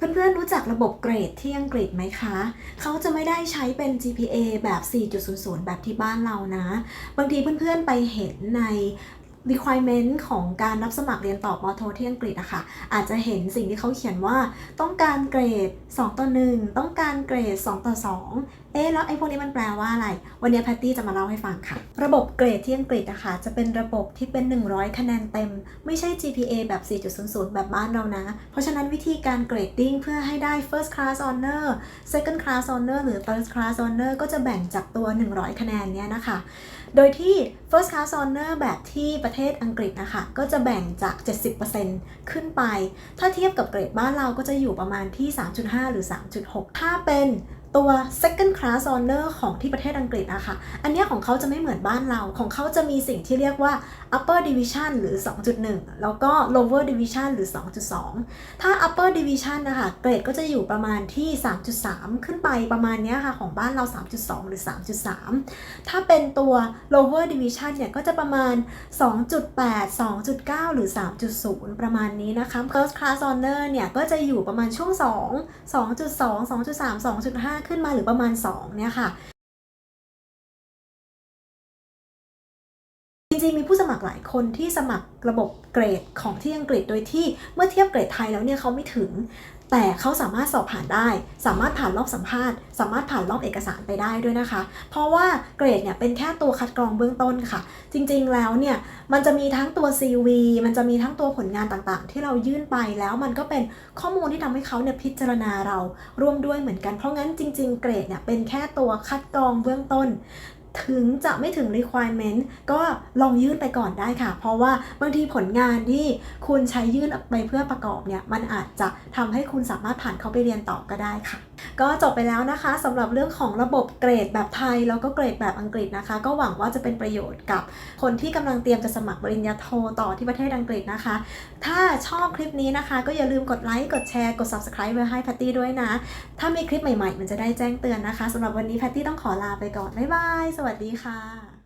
เพื่อนๆรู้จักระบบเกรดที่อังกฤษไหมคะ เขาจะไม่ได้ใช้เป็น GPA แบบ 4.00 แบบที่บ้านเรานะ บางทีเพื่อนๆไปเห็นใน requirement ของการรับสมัครเรียนต่อปอโทที่อังกฤษอะค่ะ อาจจะเห็นสิ่งที่เขาเขียนว่าต้องการเกรด 2 ต่อ 1 ต้องการเกรด 2 ต่อ 2 เอ๊ะแล้วไอ้พวกนี้มันแปลว่าอะไร วันนี้แพตตี้จะมาเล่าให้ฟังค่ะ ระบบเกรดที่อังกฤษอะค่ะ จะเป็นระบบที่เป็น 100 คะแนนเต็ม ไม่ใช่ GPA แบบ 4.00 แบบบ้านเรานะ เพราะฉะนั้นวิธีการเกรดดิ้งเพื่อให้ได้ first class honor second class honor หรือ third class honor ก็จะแบ่งจากตัว 100 คะแนนเนี้ยนะคะ โดยที่ first class honor แบบที่ประประเทศอังกฤษนะคะก็จะแบ่งจาก 70%ขึ้นไป ถ้าเทียบกับเกรดบ้านเราก็จะอยู่ประมาณที่ 3.5 หรือ 3.6 ถ้าเป็น ตัว second class honor ของที่ประเทศอังกฤษอะค่ะ อันเนี้ยของเขาจะไม่เหมือนบ้านเรา ของเขาจะมีสิ่งที่เรียกว่า upper division หรือ 2.1 แล้วก็ lower division หรือ 2.2 ถ้า upper division นะคะ เกรดก็จะอยู่ประมาณที่ 3.3 ขึ้นไปประมาณเนี้ยค่ะ ของบ้านเรา 3.2 หรือ 3.3 ถ้าเป็นตัว lower division เนี่ย ก็จะประมาณ 2.8 2.9 หรือ 3.0 ประมาณนี้นะคะ first class honor เนี่ย ก็จะอยู่ประมาณช่วง 2 2.2 2.3 2.5ขึ้นมาหรือประมาณ2เนี่ยค่ะ ริงๆ มีผู้สมัครหลายคนที่สมัครระบบเกรดของที่อังกฤษโดยที่เมื่อเทียบเกรดไทยแล้วเนี่ยเขาไม่ถึง แต่เขาสามารถสอบผ่านได้ สามารถผ่านรอบสัมภาษณ์ สามารถผ่านรอบเอกสารไปได้ด้วยนะคะ เพราะว่าเกรดเนี่ยเป็นแค่ตัวคัดกรองเบื้องต้นค่ะ จริงๆแล้วเนี่ยมันจะมีทั้งตัว CV มันจะมีทั้งตัวผลงานต่างๆ ที่เรายื่นไปแล้วมันก็เป็นข้อมูลที่ทำให้เขาเนี่ยพิจารณาเราร่วมด้วยเหมือนกัน เพราะงั้นจริง ๆ เกรดเนี่ยเป็นแค่ตัวคัดกรองเบื้องต้น ถึงจะไม่ถึง requirement ก็ลองยื่นไปก่อนได้ค่ะ เพราะว่าบางทีผลงานที่คุณใช้ยื่นไปเพื่อประกอบเนี่ย มันอาจจะทำให้คุณสามารถผ่านเข้าไปเรียนต่อก็ได้ค่ะ ก็จบไปแล้วนะคะสำหรับเรื่องของระบบเกรดแบบไทยแล้วก็เกรดแบบอังกฤษนะคะ ก็หวังว่าจะเป็นประโยชน์กับคนที่กำลังเตรียมจะสมัครปริญญาโทต่อที่ประเทศอังกฤษนะคะ ถ้าชอบคลิปนี้นะคะ ก็อย่าลืมกดไลค์กดแชร์กด subscribe ไว้ให้แพตตี้ด้วยนะ ถ้ามีคลิปใหม่ๆ มันจะได้แจ้งเตือนนะคะสำหรับวันนี้แพตตี้ต้องขอลาไปก่อนบ๊ายบายสวัสดีค่ะ